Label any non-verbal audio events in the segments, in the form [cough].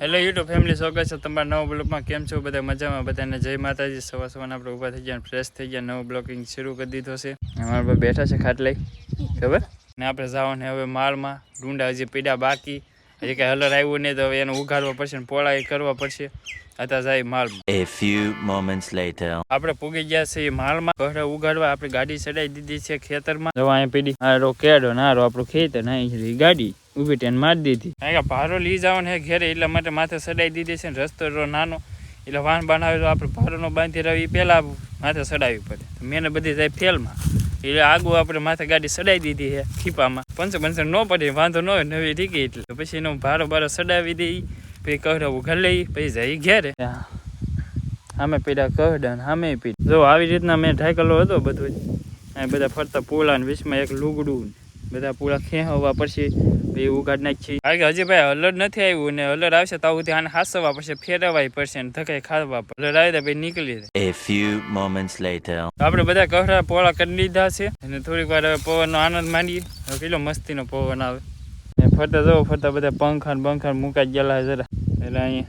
Hello YouTube family સ્વાગત છે તમારા નવા બ્લોગમાં કેમ છો બધા? મજામાં? બધાને જય માતાજી. સવાર સવારના આપણે ઊભા થઈ ગયા ફ્રેશ થઈ ગયા. નવો બ્લોગિંગ શરૂ કરી દીધો છે. અમારા પર બેઠા છે ખાટલાઈ ખબર? ને આપણે જવાનું હવે માળમાં ડુંડા હજી પીડા બાકી. હજી કાંઈ હલર આવ્યું નહીં તો હવે એને ઉઘાડવા પડશે ને પોળા કરવા પડશે. અત્યારે જાય માળમાં એ ફ્યુ મોમેન્ટ્સ લેટર આપણે પૂગી ગયા છીએ માલમાં. ઘરે ઉગાડવા આપણે ગાડી ચડાવી દીધી છે ખેતરમાં. જો અહીંયા પીડી હારો કેડો નારો આપણું ખેતર ને અહીં ગાડી. ઊભી ટેન મારી દીધી. કારણ કે ભારો લઈ જવાનો હે ઘેરે એટલા માટે માથે ચડાવી દીધી છે ને રસ્તો રો નાનો. એટલે વાહન બનાવે તો આપણે ભારોનો બાંધી રહી એ પહેલા માથે ચડાવી પડે. મેં મેને બધી જાય ફેલમાં. એટલે આગું આપણે માથે ગાડી ચડાવી દીધી છે ખીપામાં. પંચર પંચર ન પડે વાંધો ન હોય નવી ઠીકી એટલે. પછી એનો ભારો ભારો ચડાવી દઈ પછી કવરાવું ઘર લઈ પછી જાય ઘેરે. સામે પીડા કહડા સામે પીડા. જો આવી રીતના મેં ઢાંકેલો હતો બધું બધા ફરતા પોલા ને વીસમાં એક લુગડું બધા પૂળા ખેંચવા પછી એ ઉગાડ નાખી કારણ કે હજી ભાઈ હલર નથી આવ્યું ને હલર આવશે તો સુધી આને હાસવા પડશે ફેરવાય પડશે ને ધકાઈ ખાવા પડશે હલર આવે ભાઈ નીકળી જાય. A few moments later. આપણે બધા કફરા પોળા કરી લીધા છે અને થોડીક વાર હવે પવનનો આનંદ માણીએ કેટલો મસ્તીનો પવન આવે. ને ફરતા જવો ફરતા બધા પંખા ને બંખા મૂકાઈ મુકાઈ ગયેલા જરા. એટલે અહીંયા.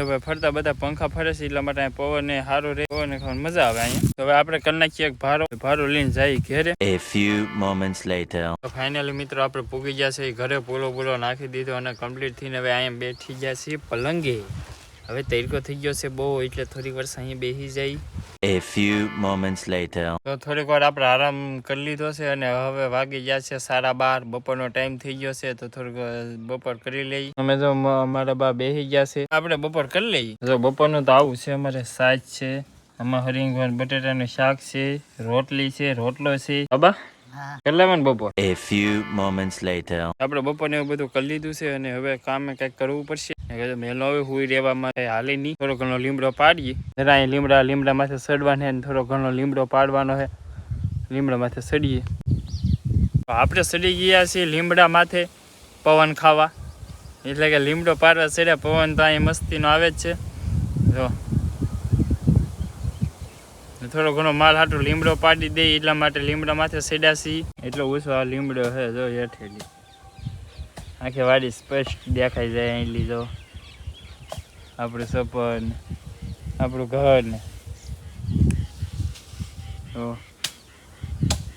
હવે ફરતા બધા પંખા ફરે છે એટલા માટે પવન ને સારું રહે પવન ને ખાવાની મજા આવે અહીંયા. હવે આપણે કરી નાખીએ ભારો. ભારો લઈને જઈએ ઘેરે. A few moments later. Finally મિત્રો આપણે પૂગી ગયા છે ઘરે પોલો પોલો નાખી દીધો અને કમ્પ્લીટ થઈને હવે અહીંયા બેઠી ગયા છીએ પલંગે. હવે તડકો થઈ ગયો છે બહુ એટલે થોડીક વાર અહીં બેસી જાય. A few moments later. તો થોડીક વાર આપણે આરામ કરી લીધો છે અને હવે વાગી ગયા છે સાડા બાર બપોરનો ટાઈમ થઈ ગયો છે તો થોડીક બપોર કરી લઈ અમે જો અમારા બા બેસી ગયા છે. આપણે બપોર કરી લઈએ. જો બપોરનું તો આવું છે અમારે સાજ છે આમાં હરિંગવાન બટેટાનું શાક છે રોટલી છે રોટલો છે. બાબા? કરી લેવાનું બપોર? એ ફ્યુ મોમેન્ટ્સ લેટર આપણે બપોરને એવું બધું કરી લીધું છે અને હવે કામે કંઈક કરવું પડશે. મેલો હવે હુઈ રહેવા માટે હાલે નહીં. થોડો ઘણો લીમડો પાડીએ. જરા અહીં લીમડા લીમડા માથે સડવાને અને થોડો ઘણો લીમડો પાડવાનો છે. લીમડા માથે સડીએ. આપણે સડી ગયા છીએ લીમડા માથે પવન ખાવા. એટલે કે લીમડો પાડવા સડ્યા પવન તો અહીં મસ્તીનો આવે જ છે. જો. થોડો ઘણો માલ હાટું લીમડો પાડી દે, એટલા માટે લીમડા માથે સેડાસી એટલો ઓછો આ લીમડો છે જો હેઠેલી. આખી વાડી સ્પષ્ટ દેખાઈ જાય અહીં લીધો આપણું સપન, આપણું ઘર ને. તો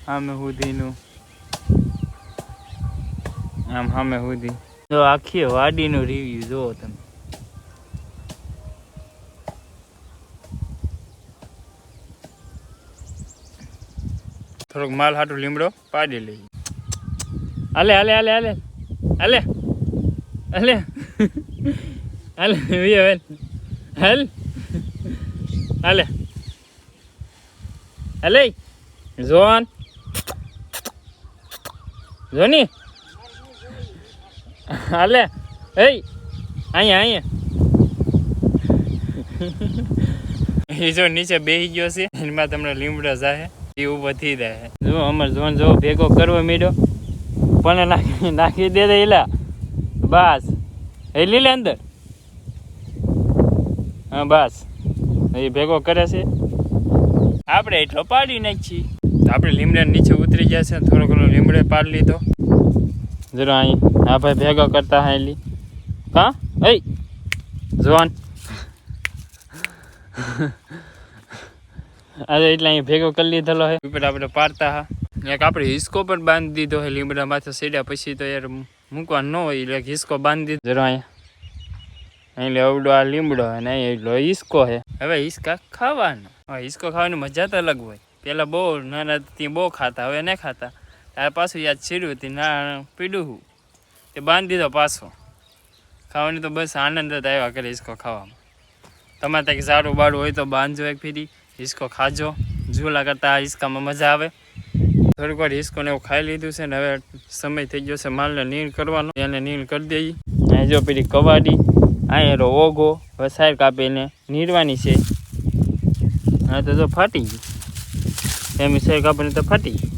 સામે સુધીનું. આમ સામે સુધી. જો આખી વાડીનું રિવ્યુ જુઓ તમે. થોડોક માલ હાટું લીમડો પાડી લઈએ. હાલે હાલે હાલે હાલે. હાલે. હાલે. હાલે વેલ હાલ. હાલે. હાલે. John Johnny. હાલે. એ અહીંયા અહીંયા. એ જો નીચે બેસી ગયો છે. એમાં તમને લીમડો જાહે. એ ઊભો થઈ જાય. જો અમાર જોન જો ભેગો કરવો મીડો. પણ નાખી નાખી દે દે એલા. બસ. એ લીલે અંદર. હા બસ. એ ભેગો કરે છે. આપણે એટલો પાડી નાખી આપણે લીમડે નીચે ઉતરી ગયા છે. થોડો ઘણો લીમડે પાડી લીધો. જરો અહીં. હા ભાઈ ભેગો કરતા હા એલી હા? એ જોન આજે એટલે અહીં ભેગો કરી લીધેલો હે. લીમડા આપણે પાડતા હા. એક આપણે હિસકો પણ બાંધી દીધો હે લીમડા માથે સીડ્યા પછી તો યાર મૂકવા ન હોય એટલે હિસકો બાંધી દીધો. જરા અહીંયા. અહીં અવડો આ લીમડો અને અહીં એટલો હિસકો હે. હવે હિસકા ખાવાનો. હવે હિસકો ખાવાની મજા તો અલગ હોય. પેલા બહુ નાના ત્યાં બહુ ખાતા હવે નહીં ખાતા. ત્યારે પાછું યાદ છીડ્યું હતી ના પીડું હું. તે બાંધી દીધો પાછો. ખાવાની તો બસ આનંદ જ આવ્યા કરે હિસકો ખાવામાં. તમારે ત્યાં સારું બાડું હોય તો બાંધજો એક ફીરી. હિસકો ખાજો ઝૂલા કરતાં આ હિસકામાં મજા આવે. થોડીક વાર હિસકોને એવું ખાઈ લીધું છે ને હવે સમય થઈ ગયો છે માલને નીણ કરવાનો. એને નીણ કરી દઈએ. અહીં જો પેલી કવાડી અહીં ઓગો, હવે કાપીને નીરવાની છે. હા તો જો ફાટી ગઈ એમ સાઈડ કાપીને તો ફાટી ગઈ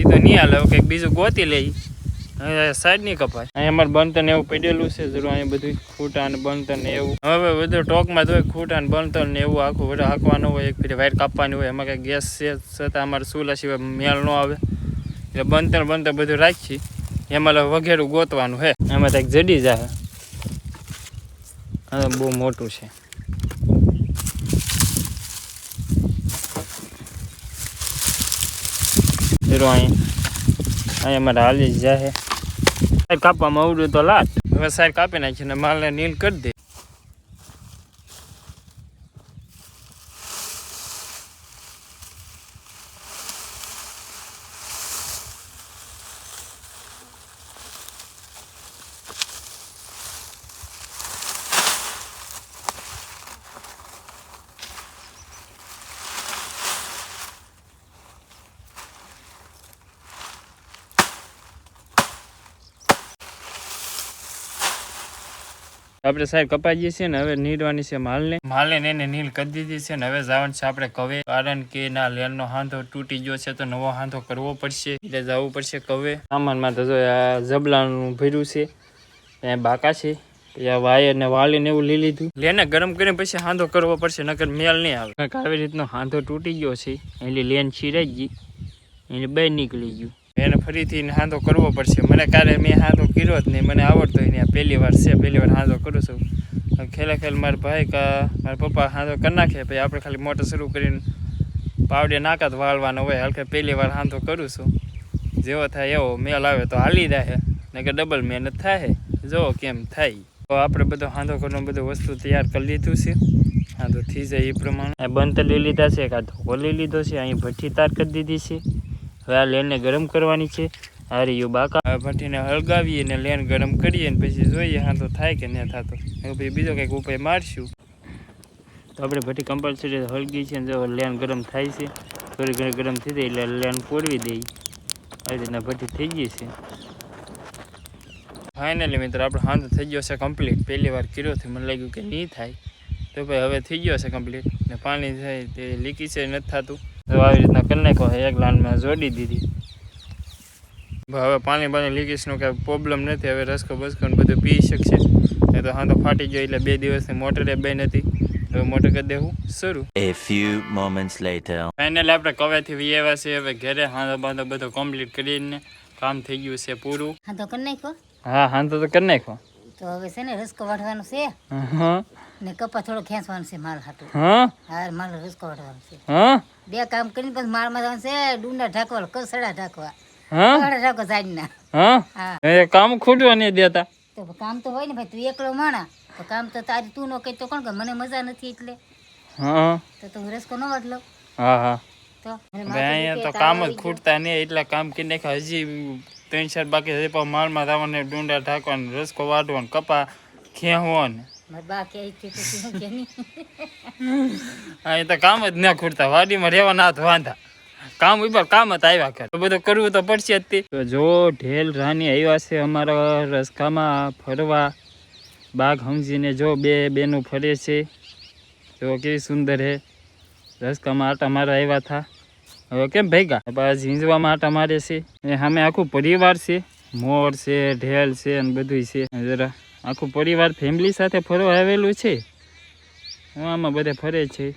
એ તો નહીં હાલે કંઈક બીજું ગોતી લઈ સાઈડની કપાય. અહીંયા અમારે બનતન એવું પડેલું છે જરૂર અહીંયા બધું ખૂટા ને બનતન ને એવું. હવે બધું ટોકમાં હોય ખૂટા ને બનતન ને એવું આખું બધું હાંકવાનું હોય એક ફીરે વાયર કાપવાની હોય એમાં કંઈ ગેસ છે છતાં અમારે ચૂલા સિવાય મેળ ન આવે. એટલે બનતર બનતર બધું રાખી એમાં લે વઘેરું ગોતવાનું હે. એમાં એક જડી જાય હા બહુ મોટું છે. અહીં અહીંયા મારે હાલી જ જાય કાપવામાં આવડું તો લાટ હવે સાઈડ કાપી નાખીને માલને નીલ કરી દે. આપણે સાહેબ કપાઈ છે ને, હવે નીરવાની છે માલને. માલને ને એને નીલ કરી દીધી છે ને, હવે જવાનું છે આપણે કવે. કારણ કે ના, લેનનો હાંધો તૂટી ગયો છે, તો નવો હાંધો કરવો પડશે. એટલે જવું પડશે કવે. સામાનમાં તો આ જબલાનું ભર્યું છે ત્યાં બાકા છે. ત્યાં વાયર ને વાલીને એવું લઈ લીધું. લેને ગરમ કરીને પછી હાંધો કરવો પડશે, નકર મેલ નહીં આવે. આવી રીતનો હાંધો તૂટી ગયો છે, એટલે લેન છીરાઈ ગઈ, એટલે બે નીકળી ગયું. એને ફરીથી સાંધો કરવો પડશે. મને કાલે મેં હાંધો કર્યો જ નહીં. મને આવડતો હોય ને પહેલી વાર છે. પહેલી વાર હાંધો કરું છું. ખેલે ખેલ મારા ભાઈ કા મારા પપ્પા હાંધો કરી નાખે. પછી આપણે ખાલી મોટર શરૂ કરીને પાવડે નાકાત વાળવાનો હોય. હલકે પહેલી વાર હાંધો કરું છું. જેવો થાય એવો મેલ આવે તો હાલી જાય ને કે ડબલ મહેનત થાય જો કેમ થાય. તો આપણે બધો હાંધો કરવાનું બધું વસ્તુ તૈયાર કરી લીધું છે. હાંધો થઈ જાય એ પ્રમાણે. લઈ લીધા છે કાં ધોકો લઈ લીધો છે. અહીં ભઠ્ઠી તાર કરી દીધી છે. હવે આ લેનને ગરમ કરવાની છે. આ રહ્યું બાકા. ભઠ્ઠીને હળગાવીએ ને લેન ગરમ કરીએ ને પછી જોઈએ હા તો થાય કે ન થતો. પછી બીજો કંઈક ઉપાય મારશું. તો આપણે ભઠ્ઠી કમ્પલસરી હળગી છે ને જો લેન ગરમ થાય છે. થોડી ઘણી ગરમ થઈ જાય એટલે લેન પોડવી દઈ આવી રીતના ભઠ્ઠી થઈ ગઈ છે. ફાઇનલી મિત્રો આપણે હાંધો થઈ ગયો છે કમ્પ્લીટ પહેલી વાર કર્યો થી મને લાગ્યું કે નહીં થાય. તો ભાઈ હવે થઈ ગયો છે કમ્પ્લીટ ને પાણી થાય તે લીકી છે નથી થતું. તો આવી રીતના કરી નાખો. એક લાઈનમાં જોડી દીધી. હવે પાણી પાણી લીકેજનો કાંઈ પ્રોબ્લેમ નથી. હવે રસકો બસકો ને બધું પી શકશે. એ તો હા તો ફાટી ગયો એટલે બે દિવસની મોટરે બે નથી હવે મોટર કરી દેવું શરૂ. Few moments later. ફાઇનલી આપણે કવેથી વી છે હવે ઘરે હાંધો બાંધો બધો કમ્પ્લીટ કરીને કામ થઈ ગયું છે પૂરું. હા તો કરી નાખો હા હાંધો તો કરી નાખો તો હવે છે ને રસકો વાઢવાનો છે. હા. ને કપા થોડો ખેંચવાનો છે માલ હાટું. હા? હા માલ રસકો વાઢવાનો છે. હા? બે કામ કરીને પછી માળમાં જવાનું છે ડુંડા ઢાંકવા કસડા ઢાંકવા. હા? કસડા ઢાંકવા સાઈડના હા? એ કામ ખૂટવા નહીં દેતા. તો કામ તો હોય ને ભાઈ તું એકલો માણા. તો કામ તો તારી તું ન કહી તો કોણ કે મને મજા નથી એટલે. હા. તો તું રસકો ન વાઢ લો હા હા. તો અહીંયા તો કામ જ ખૂટતા નહીં એટલા કામ કરી નાખ્યા. હજી ત્રણ ચાર બાકી હજી પણ માલમાં થવાને ડુંડા ઢાંકવાનો રસકો વાટવાનું કપા ખેંચવાનો. અહીં [laughs] તો કામ જ ના ખૂટતા વાડીમાં રહેવા ના વાંધા. કામ ઉપર કામ જ આવ્યા કરે. બધું કરવું તો પડશે જ તે. જો ઢેલ રાની આવ્યા છે અમારા રસ્તામાં ફરવા બાગ સમજીને જો બે બેનું ફરે છે. જો કેવી સુંદર હે. રસ્તામાં આટા મારા આવ્યા થા. હવે કેમ ભેગા? બસ ઝીંઝવામાં આટા મારે છે. એ સામે આખું પરિવાર છે. મોર છે, ઢેલ છે અને બધું છે. જરા આખું પરિવાર ફેમિલી સાથે ફરવા આવેલું છે. હું આમાં બધે ફરે છે.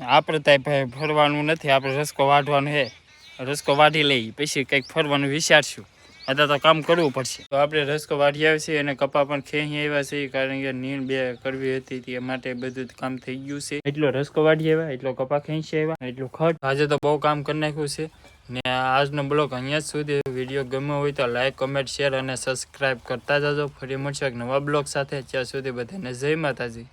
આપણે ત્યાં ભાઈ ફરવાનું નથી, આપણે રસકો વાઢવાનો છે. રસકો વાઢી લઈ, પછી કંઈક ફરવાનું વિચારશું. અત્યારે તો કામ કરવું પડશે. તો આપણે રસકો વાઢી આવ્યા છે અને કપા પણ ખેંચી આવ્યા છે કારણ કે નીણ બે કરવી હતી તે માટે બધું કામ થઈ ગયું છે. એટલો રસકો વાઢી આવ્યા, એટલો કપા ખેંચી આવ્યા, એટલું ખર્ચ આજે તો બહુ કામ કરી નાખ્યું છે. ને આજનો બ્લોગ અહીંયા જ સુધી. વીડિયો ગમ્યો હોય તો લાઈક, કમેન્ટ, શેર અને સબસ્ક્રાઈબ કરતા જજો. ફરી મળશે એક નવા બ્લોગ સાથે. ત્યાં સુધી બધાને જય માતાજી.